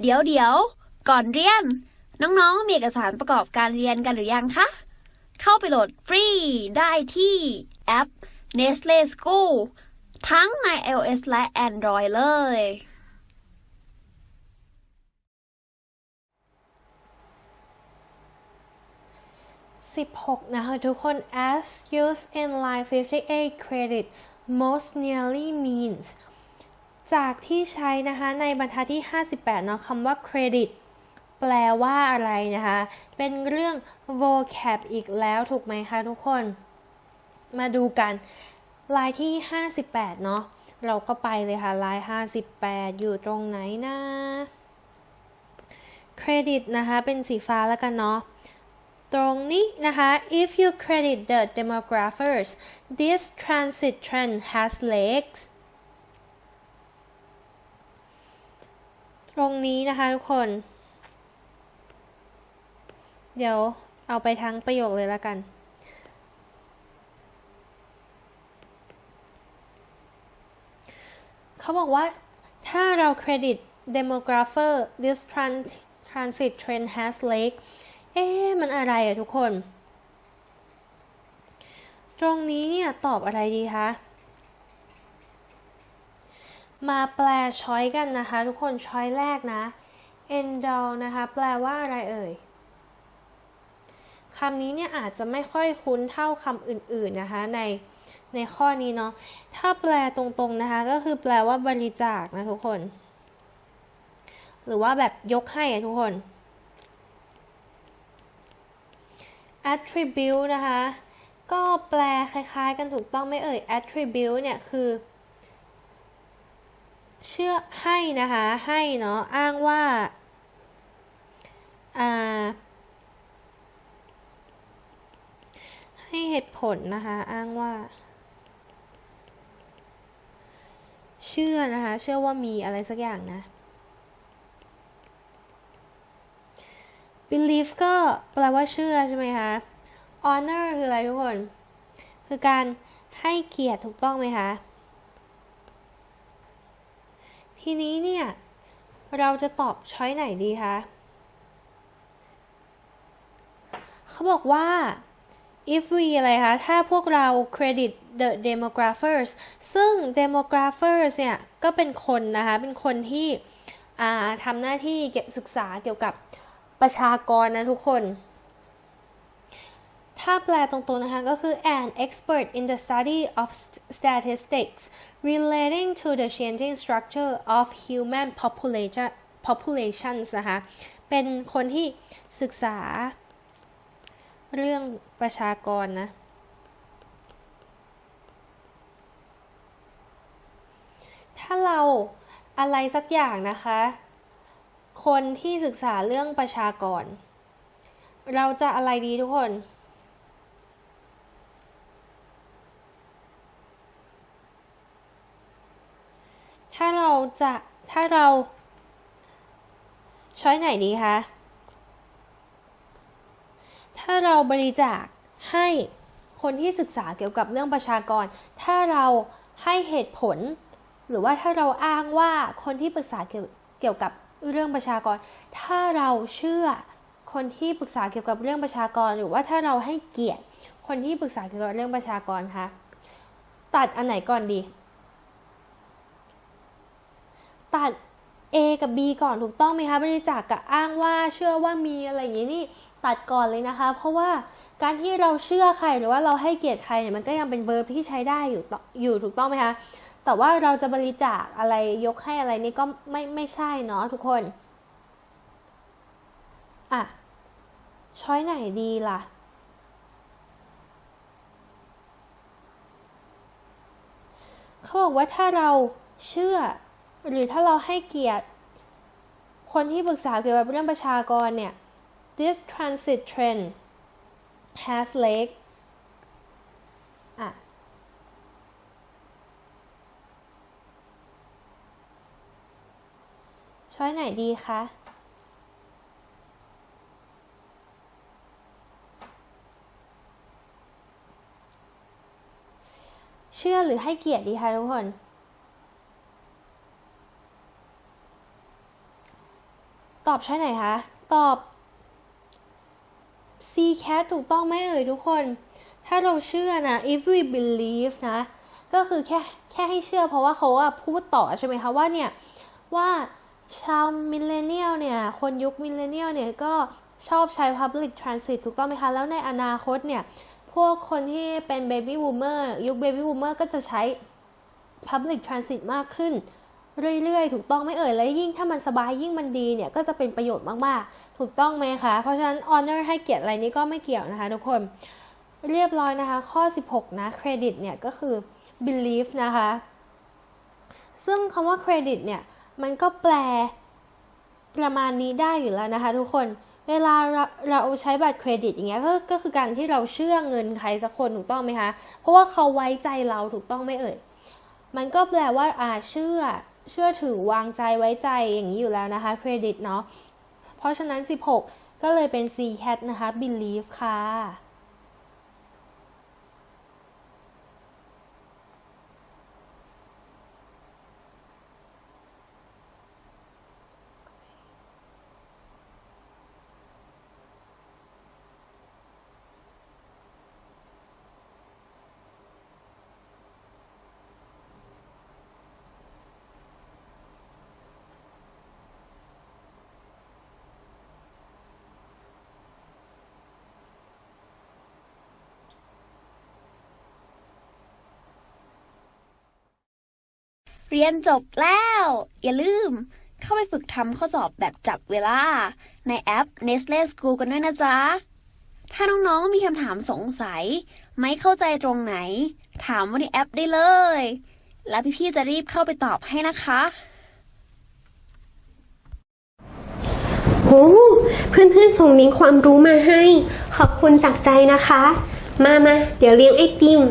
เดี๋ยวเดี๋ยวก่อนเรียน น้องๆ มีเอกสารประกอบการเรียนกันหรือยังคะ เข้าไปโหลดฟรีได้ที่แอป Nestle School ทั้งใน iOS และ Android เลย 16 นะคะทุกคน as used in line 58 credit most nearly means จากที่ใช้นะคะในบรรทัดที่ 58เนาะคำว่า credit แปลว่าอะไรนะคะ เป็นเรื่อง vocab อีกแล้วถูกไหมคะทุกคน มาดูกันลายที่ 58 เนาะเราก็ไปเลยค่ะลาย 58 อยู่ตรงไหนนะเครดิตนะคะ เป็นสีฟ้าแล้วกันเนาะตรงนี้นะคะ if you credit the demographers this transit trend has legs ตรงนี้นะคะทุกคน เดี๋ยวเอาไปทั้งประโยคเลยล้วกัน เขาบอกว่าถ้าเราเครดิต demographer this trans- transit trend has leg เอ๊ะมันอะไรอะทุกคน ตรงนี้เนี่ยตอบอะไรดีคะ มาแปลช้อยกันนะคะ ทุกคนช้อยแรกนะ endol นะคะ แปลว่าอะไรเอ่ยคำนี้เนี่ยอาจจะไม่ค่อยคุ้นเท่าคำอื่นๆนะคะ ในในข้อนี้เนาะถ้าแปลตรงๆนะคะ ก็คือแปลว่าบริจาคนะทุกคน หรือว่าแบบยกให้อะทุกคน attribute นะคะ ก็แปลคล้ายๆกันถูกต้องไหม่เอ่ย attribute เนี่ยคือ เชื่อให้นะคะให้เนาะอ้างว่าอ่าให้เหตุผลนะคะอ้างว่า เชื่อนะคะเชื่อว่ามีอะไรสักอย่างนะ believe ก็แปลว่าเชื่อใช่ไหมคะ honor คืออะไรทุกคน คือการให้เกียรติถูกต้องไหมคะ ทีนี้เนี่ย เราจะตอบช้อยไหนดีคะเขาบอกว่า if we อะไรคะ ถ้าพวกเรา credit the demographers ซึ่ง demographers เนี่ย ก็เป็นคนนะคะ เป็นคนที่ทำหน้าที่เก็บศึกษาเกี่ยวกับประชากรนะทุกคน ถ้าแปลตรงๆนะคะก็คือ an expert in the study of statistics relating to the changing structure of human population populations นะคะ เป็นคนที่ศึกษา เรื่องประชากรนะ ถ้าเราอะไรสักอย่างนะคะ คนที่ศึกษาเรื่องประชากร เราจะอะไรดีทุกคน ถ้าเราจะถ้าเราช้อยไหนดีคะ ถ้าเราบริจาคให้คนที่ศึกษาเกี่ยวกับเรื่องประชากร ถ้าเราให้เหตุผล หรือว่าถ้าเราอ้างว่าคนที่ปรึกษาเกี่ยวกับเรื่องประชากร ถ้าเราเชื่อคนที่ปรึกษาเกี่ยวกับเรื่องประชากร หรือว่าถ้าเราให้เกียรติคนที่ปรึกษาเกี่ยวกับเรื่องประชากรคะ ตัดอันไหนก่อนดี ตัด A กับ B ก่อนถูกต้องไหมคะบริจาคกับอ้างว่าเชื่อว่ามีอะไรอย่างนี้นี่ตัดก่อนเลยนะคะ เพราะว่าการที่เราเชื่อใครหรือว่าเราให้เกียรติใครเนี่ยมันก็ยังเป็นเวิร์บที่ใช้ได้อยู่อยู่ถูกต้องไหมคะแต่ว่าเราจะบริจาคอะไรยกให้อะไรนี่ก็ไม่ไม่ใช่เนาะทุกคนอะช้อยไหนดีล่ะเขาบอกว่าถ้าเราเชื่อ หรือถ้าเราให้เกียรติ คนที่ปรึกษาเกี่ยวกับเรื่องประชากรเนี่ย this transit trend has leg อะ ช้อยไหนดีคะเชื่อหรือให้เกียรติดีคะทุกคน ตอบใช่ไหนคะ ตอบ C cat ถูกต้องไหมเอ่ยทุกคน ถ้าเราเชื่อนะ if we believe นะ ก็คือแค่แค่ให้เชื่อเพราะว่าเขาอะพูดต่อใช่ไหมคะว่าเนี่ย ว่าชาวมิเลเนียลเนี่ย คนยุคมิเลเนียลเนี่ย ก็ชอบใช้ Public Transit ถูกต้องไหมคะ แล้วในอนาคตเนี่ย พวกคนที่เป็น Baby Boomer ยุค Baby Boomer ก็จะใช้ Public Transit มากขึ้น เรื่อยๆ ถูกต้องไหมเอ่ยและยิ่งถ้ามันสบายยิ่งมันดีเนี่ยก็จะเป็นประโยชน์มากๆ ถูกต้องไหมคะ เพราะฉะนั้น honor ให้เกียรติอะไรนี้ก็ไม่เกี่ยวนะคะทุกคนเรียบร้อยนะคะ ข้อ 16 นะ credit เนี่ยก็คือ belief นะคะ ซึ่งคำว่า credit เนี่ยมันก็แปลประมาณนี้ได้อยู่แล้วนะคะทุกคนเวลาเราเราใช้บัตรเครดิตอย่างเงี้ยก็ก็คือการที่เราเชื่อเงินใครสักคนถูกต้องไหมคะ เพราะว่าเขาไว้ใจเราถูกต้องไหมเอ่ย มันก็แปลว่าอ่าเชื่อ เชื่อถือวางใจไว้ใจอย่างนี้อยู่แล้วนะคะเครดิตเนาะเพราะฉะนั้น 16 ก็เลยเป็น C cat นะคะ believe ค่ะ เรียนจบแล้ว อย่าลืม เข้าไปฝึกทำข้อสอบแบบจับเวลา ในแอป Nestle School กันด้วยนะจ๊ะ ถ้าน้องๆมีคำถามสงสัย ไม่เข้าใจตรงไหน ถามว่าในแอปได้เลย แล้วพี่ๆจะรีบเข้าไปตอบให้นะคะโอ้เพื่อนๆส่งลิงก์ความรู้มาให้ ขอบคุณจากใจนะคะ มามาเดี๋ยวเลี้ยงไอติม